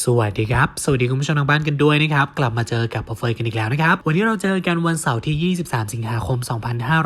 สวัสดีครับ สวัสดีคุณผู้ชมทางบ้านกันด้วยนะครับ กลับมาเจอกับอเฟยกันอีกแล้วนะครับ วันนี้เราเจอกันวันเสาร์ที่ 23 สิงหาคม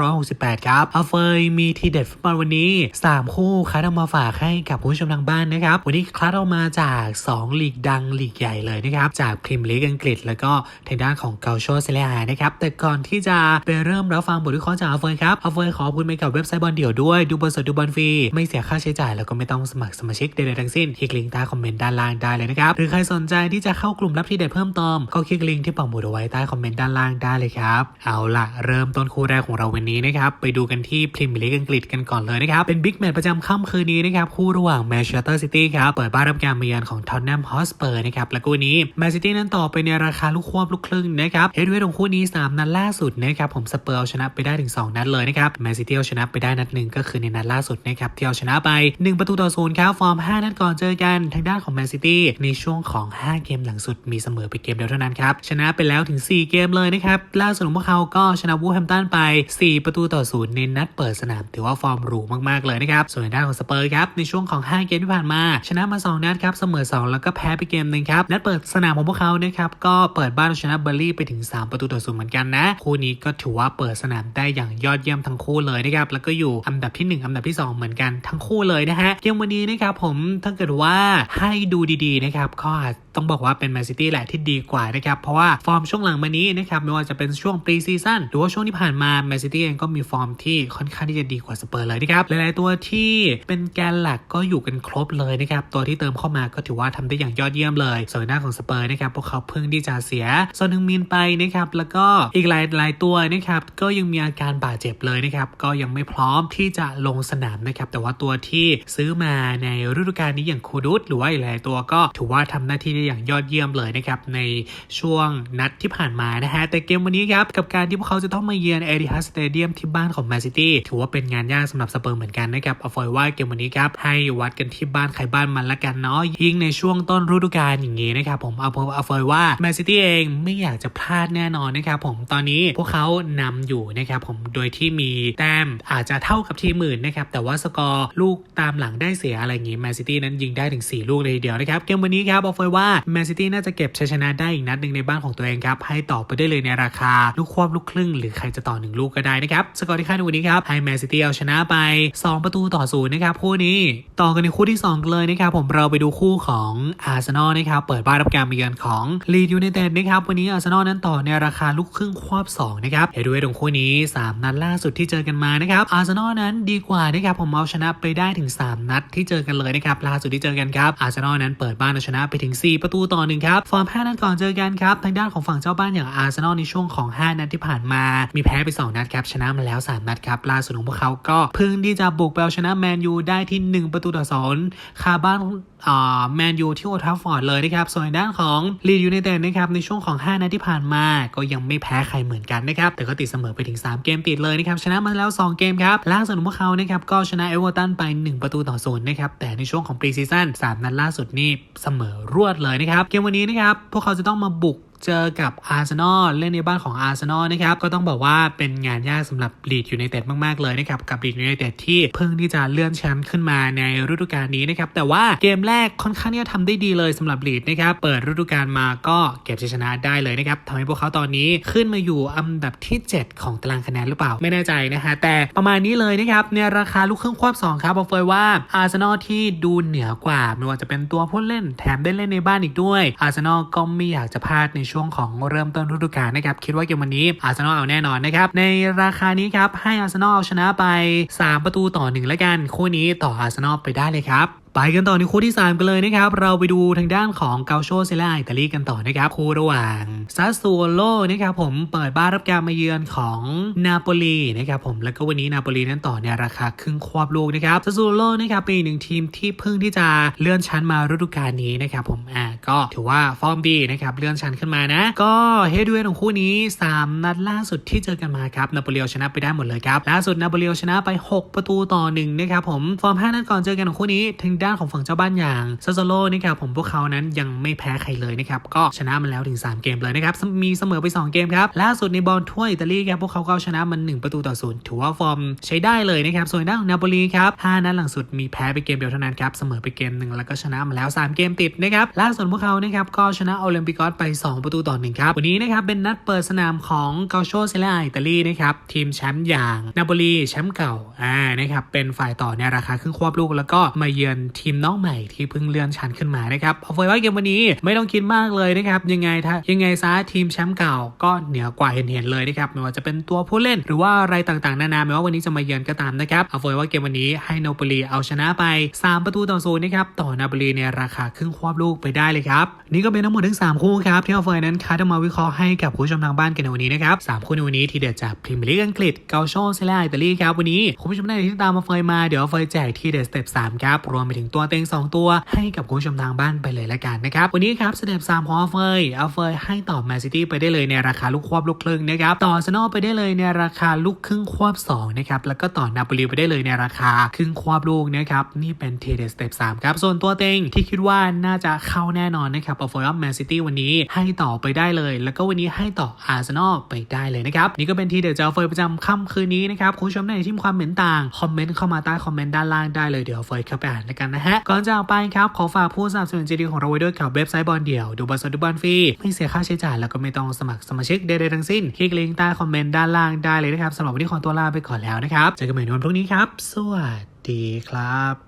2568 ครับอเฟยมีทีเด็ดฟุตบอลวันนี้ 3 คู่คัดเอามาฝากให้กับคุณผู้ชมทางบ้านนะครับ วันนี้คัดเอามาจาก 2 ลีกดังลีกใหญ่เลยนะครับ จากพรีเมียร์ลีกอังกฤษ แล้วก็ทางด้านของเกาโชเซเลียนะครับ แต่ก่อนที่จะไปเริ่มรับฟังบทวิเคราะห์จากอเฟยครับอเฟยขอขอบคุณไปกับเว็บไซต์บอลเดี่ยวด้วย ดูบอลสดดูบอลฟรี ไม่เสียค่าใช้จ่าย แล้วก็ไม่ต้องสมัครสมาชิกใดๆทั้งสิ้นคลิกลิงก์ใต้คอมเมนต์ด้านล่างได้เลยนะครับหรือใครสนใจที่จะเข้ากลุ่มรับที่เด็ดเพิ่มเติมก็คลิกลิงก์ที่ปักหมุดเอาไว้ใต้คอมเมนต์ด้านล่างได้เลยครับ เอาล่ะ เริ่มต้นคู่แรกของเราวันนี้นะครับ ไปดูกันที่พรีเมียร์ลีกอังกฤษกันก่อนเลยนะครับ เป็นบิ๊กแมตช์ประจำค่ำคืนนี้นะครับ คู่ระหว่างแมนเชสเตอร์ซิตี้ครับ เปิดบ้านรับการมาเยือนของท็อตแนมฮอสเปอร์นะครับ และคู่นี้แมนซิตี้นั้นต่อไปในราคาลูกควบลูกครึ่งนะครับเฮดเวทของคู่นี้ 3 นัดล่าสุดนะครับผมสเปอร์เอาชนะไปได้ถึง 2 นัดเลยนะครับแมนซิตี้เอาชนะไปได้นัดหนึ่งก็คือในนัดล่าสุดนะครับที่เอาชนะไป 1 ประตูต่อศูนย์ครับฟอร์ม 5 นัดก่อนเจอกันทางด้านของแมนซิตี้ในชช่วงของ 5 เกมหลังสุดมีเสมอไปเกมเดียวเท่านั้นครับ ชนะไปแล้วถึง 4 เกมเลยนะครับ ล่าสุดของพวกเขาก็ชนะวูแฮมตันไป 4 ประตูต่อศูนย์ในนัดเปิดสนาม ถือว่าฟอร์มหรูมากๆเลยนะครับ ส่วนทางด้านของสเปอร์ครับ ในช่วงของ 5 เกมที่ผ่านมา ชนะมา 2 นัดครับ เสมอ 2 แล้วก็แพ้ไปเกมหนึ่งครับ นัดเปิดสนามของพวกเขานะครับ ก็เปิดบ้านชนะเบอร์ลี่ไปถึง 3 ประตูต่อศูนย์เหมือนกันนะ คู่นี้ก็ถือว่าเปิดสนามได้อย่างยอดเยี่ยมทั้งคู่เลยนะครับ แล้วก็อยู่อันดับที่ 1 อันดับที่ 2 เหมือนกันทั้งคู่เลยนะฮะ เกมวันนี้นะครับผม ถ้าเกิดว่าให้ดูดีๆนะครับก็อาจต้องบอกว่าเป็นแมนซิตี้แหละที่ดีกว่านะครับเพราะว่าฟอร์มช่วงหลังมานี้นะครับไม่ว่าจะเป็นช่วงปรีซีซั่นหรือว่าช่วงที่ผ่านมาแมนซิตี้เองก็มีฟอร์มที่ค่อนข้างที่จะดีกว่าสเปอร์เลยนะครับหลายๆตัวที่เป็นแกนหลักก็อยู่กันครบเลยนะครับตัวที่เติมเข้ามาก็ถือว่าทำได้อย่างยอดเยี่ยมเลย ส่วนหน้าของสเปอร์นะครับพวกเขาเพิ่งที่จะเสียซอนฮึงมินไปนะครับแล้วก็อีกหลายหลายตัวนะครับก็ยังมีอาการบาดเจ็บเลยนะครับก็ยังไม่พร้อมที่จะลงสนามนะครับแต่ว่าตัวที่ซื้อมาในฤดูกาลนี้อย่างคูดุสหรือว่าหลายตัวก็ถือว่าทำหน้าที่ได้อย่างยอดเยี่ยมเลยนะครับในช่วงนัดที่ผ่านมานะฮะแต่เกมวันนี้ครับกับการที่พวกเขาจะต้องมาเยือนเอริฮัสสเตเดียมที่บ้านของแมนซิตี้ถือว่าเป็นงานยากสำหรับสเปอร์เหมือนกันนะครับเอาฟอยว่าเกมวันนี้ครับให้วัดกันที่บ้านใครบ้านมันละกันเนาะยิ่งในช่วงต้นฤดูกาลอย่างนี้นะครับผมเอาเอาฟอยว่าแมนซิตี้เองไม่อยากจะพลาดแน่นอนนะครับผมตอนนี้พวกเขานำอยู่นะครับผมโดยที่มีแต้มอาจจะเท่ากับทีมอื่นนะครับแต่ว่าสกอร์ลูกตามหลังได้เสียอะไรอย่างงี้แมนซิตี้นั้นยิงได้ถึง 4 ลูกเลยทีเดียวนะครับเกมวันนี้ครับเอาฟอยว่าแมนซิตี้น่าจะเก็บชัยชนะได้อีกนัดหนึ่งในบ้านของตัวเองครับ ให้ต่อไปได้เลยในราคา ลูกควบลูกครึ่ง หรือใครจะต่อหนึ่งลูกก็ได้นะครับ สกอร์ที่คาดในวันนี้ครับ ให้แมนซิตี้เอาชนะไป 2 ประตูต่อศูนย์นะครับคู่นี้ ต่อกันในคู่ที่ 2 เลยนะครับ ผมเราไปดูคู่ของอาร์เซนอลนะครับ เปิดบ้านรับการมาเยือนของลีดยูไนเต็ดนะครับ วันนี้อาร์เซนอลนั้นต่อในราคาลูกครึ่งควบ2นะครับเฮดูเวตของคู่นี้ 3 นัดล่าสุดที่เจอกันมานะครับ อาร์เซนอลนั้นดีกว่านะครับ ผมเอาชนะไปได้ถึง 3 นัดที่เจอกันเลยนะครับ ล่าสุดที่เจอกันครับ อาร์เซนอลนั้นเปิดบ้านเอาชนะไปถึง 4 ประตูต่อหนึ่งครับ ฟอร์มแพ้นัดก่อนเจอกันครับ ทางด้านของฝั่งเจ้าบ้านอย่างอาร์เซนอลในช่วงของ 5 นัดที่ผ่านมา มีแพ้ไป 2 นัดครับ ชนะมาแล้ว 3 นัดครับ ล่าสุดของพวกเขาก็เพิ่งที่จะบุกไปเอาชนะแมนยูได้ที่ 1 ประตูต่อ2คาบ้านแมนยูที่โอทราฟอร์ดเลยนะครับ ส่วนด้านของลีดยูไนเต็ดนะครับในช่วงของ 5 นัดที่ผ่านมา ก็ยังไม่แพ้ใครเหมือนกันนะครับ แต่ก็ติดเสมอไปถึง 3 เกมติดเลยนะครับ ชนะมาแล้ว 2 เกมครับ ล่าสุดของพวกเขานะครับก็ชนะเอเวอร์ตันไป 1 ประตูต่อศูนย์นะครับ แต่ในช่วงของปรีซีซั่น3นัดล่าสุดนี่เสมอรวดเลยนะครับ เกมวันนี้นะครับ พวกเขาจะต้องมาบุก เจอกับอาร์เซนอลเล่นในบ้านของอาร์เซนอลนะครับก็ต้องบอกว่าเป็นงานยากสำหรับลีดอยูไนเต็ดมากๆเลยนะครับกับลีดยูไนเต็ดที่เพิ่งที่จะเลื่อนแชมป์ขึ้นมาในฤดูกาลนี้นะครับแต่ว่าเกมแรกค่อนข้างที่จะทำได้ดีเลยสำหรับลีดนะครับเปิดฤดูกาลมาก็เก็บชัยชนะได้เลยนะครับทำให้พวกเขาตอนนี้ขึ้นมาอยู่อันดับที่ 7 ของตารางคะแนนหรือเปล่าไม่แน่ใจนะฮะแต่ประมาณนี้เลยนะครับในราคาลูกครึ่งควบ2ครับบอกเฟยว่าอาร์เซนอลที่ดูเหนือกว่าไม่ว่าจะเป็นตัวผู้เล่นแถมได้เล่นในบ้านอีกด้วยอาร์เซนอลก็ไม่อยากจะพลาดในช่วงของเริ่มต้นฤดูกาลนะครับ คิดว่าเกมวันนี้อาร์เซนอลเอาแน่นอนนะครับ ในราคานี้ครับ ให้อาร์เซนอลเอาชนะไป 3 ประตูต่อหนึ่งแล้วกัน คู่นี้ต่ออาร์เซนอลไปได้เลยครับ ไปกันต่อในคู่ที่ 3 กันเลยนะครับ เราไปดูทางด้านของเกาโชเซล่าอิตาลีกันต่อนะครับ คู่ระหว่างซาซูโลนะครับผมเปิดบ้านรับการมาเยือนของนาโปลีนะครับผมแล้วก็วันนี้นาโปลีนั้นต่อในราคาครึ่งควบลูกนะครับซาซูโลนะครับเป็นหนึ่งทีมที่เพิ่งที่จะเลื่อนชั้นมาฤดูกาลนี้นะครับผมอ่าก็ถือว่าฟอร์มดีนะครับเลื่อนชั้นขึ้นมานะ ก็เฮดเวทของคู่นี้ 3 นัดล่าสุดที่เจอกันมาครับนาโปลีชนะไปได้หมดเลยครับล่าสุดนาโปลีชนะไป 6 ประตูต่อหนึ่งนะครับผมฟอร์ม5นัดก่อนเจอกันของคู่นี้ถึงด้านของฝั่งเจ้าบ้านอย่างซาโซโลนะครับผมพวกเขานั้นยังไม่แพ้ใครเลยนะครับก็ชนะมันแล้วถึง 3 เกมเลยนะครับมีเสมอไป 2 เกมครับล่าสุดในบอลถ้วยอิตาลีครับพวกเขาก็เอาชนะมัน 1 ประตูต่อศูนย์ถือว่าฟอร์มใช้ได้เลยนะครับส่วนด้านของนาโปลีครับ5นัดหลังสุดมีแพ้ไปเกมเดียวเท่านั้นครับเสมอไปเกมหนึ่งแล้วก็ชนะมาแล้ว 3 เกมติดนะครับล่าสุดพวกเขานะครับก็ชนะโอลิมปิกอสไป 2 ประตูต่อหนึ่งครับวันนี้นะครับเป็นนัดเปิดสนามของเกาโชเซเลอาอิตาลีนะครับทีมแชมป์อย่างนาโปลีแชมป์เก่าอ่านะครับเป็นฝ่ายต่อในราคาครึ่งควบลูกแล้วก็มาเยือนทีมน้องใหม่ที่เพิ่งเลื่อนชั้นขึ้นมานะครับเอาไว้ว่าเกมวันนี้ไม่ต้องคิดมากเลยนะครับยังไงถ้ายังไงซะทีมแชมป์เก่าก็เหนือกว่าเห็นๆเลยนะครับไม่ว่าจะเป็นตัวผู้เล่น หรือว่าอะไรต่างๆนานาไม่ว่าวันนี้จะมาเยือนก็ตามนะครับเอาไว้ว่าเกมวันนี้ให้นาโปลีเอาชนะไป 3 ประตูต่อศูนย์นะครับต่อนาโปลีในราคาครึ่งควบลูกไปได้เลยครับนี่ก็เป็นทั้งหมดทั้ง3คู่ครับที่เอาไว้นั้นคัดมาวิเคราะห์ให้กับผู้ชมทางบ้านกันในวันนี้นะครับสามคู่ในวันนี้ที่เด็ดจากพรีเมียร์ลีกอังกฤษเกาโชเซเลอาอิตาลีครับวันนี้คุณผู้ชมได้ที่ตามมาเฟยมาเดี๋ยวเฟยแจกที่เด็ดสเต็ป3ครับรวมไปถึงตัวเต็ง 2 ตัว ให้กับคุณผู้ชมทางบ้านไปเลยละกันนะครับ วันนี้ครับสเต็ป3ของเอาเฟยเอาเฟยให้ต่อแมนซิตี้ไปได้เลยในราคาลูกควบลูกครึ่งนะครับต่ออาร์เซนอลไปได้เลยในราคาลูกครึ่งควบ2นะครับแล้วก็ต่อนาโปลีไปได้เลยในราคาครึ่งควบลูกนะครับนี่เป็นเทเดสเต็ป3ครับส่วนตัวเต็งที่คิดว่าน่าจะเข้าแน่นอนนะครับเอาเฟยว่าแมนซิตี้วันนี้ให้ต่อไปได้เลย แล้วก็วันนี้ให้ต่ออาร์เซนอลไปได้เลยนะครับนี่ก็เป็นทีเด็ดเจ้าเฟยประจำค่ำคืนนี้นะครับคุณผู้ชมในทีมความเห็นต่างคอมเมนต์เข้ามาใต้คอมเมนต์ด้านล่างได้เลยเดี๋ยวเฟยเข้าไปอ่านแล้วกันนะฮะ ก่อนจากไปครับ ขอฝากผู้สนับสนุนใจดีของเราไว้ด้วยกับเว็บไซต์บอลเดี่ยว ดูบอลสดดูบอลฟรี ไม่เสียค่าใช้จ่ายแล้วก็ไม่ต้องสมัครสมาชิกใดๆทั้งสิ้น คลิกลิงก์ใต้คอมเมนต์ด้านล่างได้เลยนะครับสำหรับวันนี้ขอตัวลาไปก่อนแล้วนะครับเจอกันใหม่ในวันพรุ่งนี้ครับ สวัสดีครับ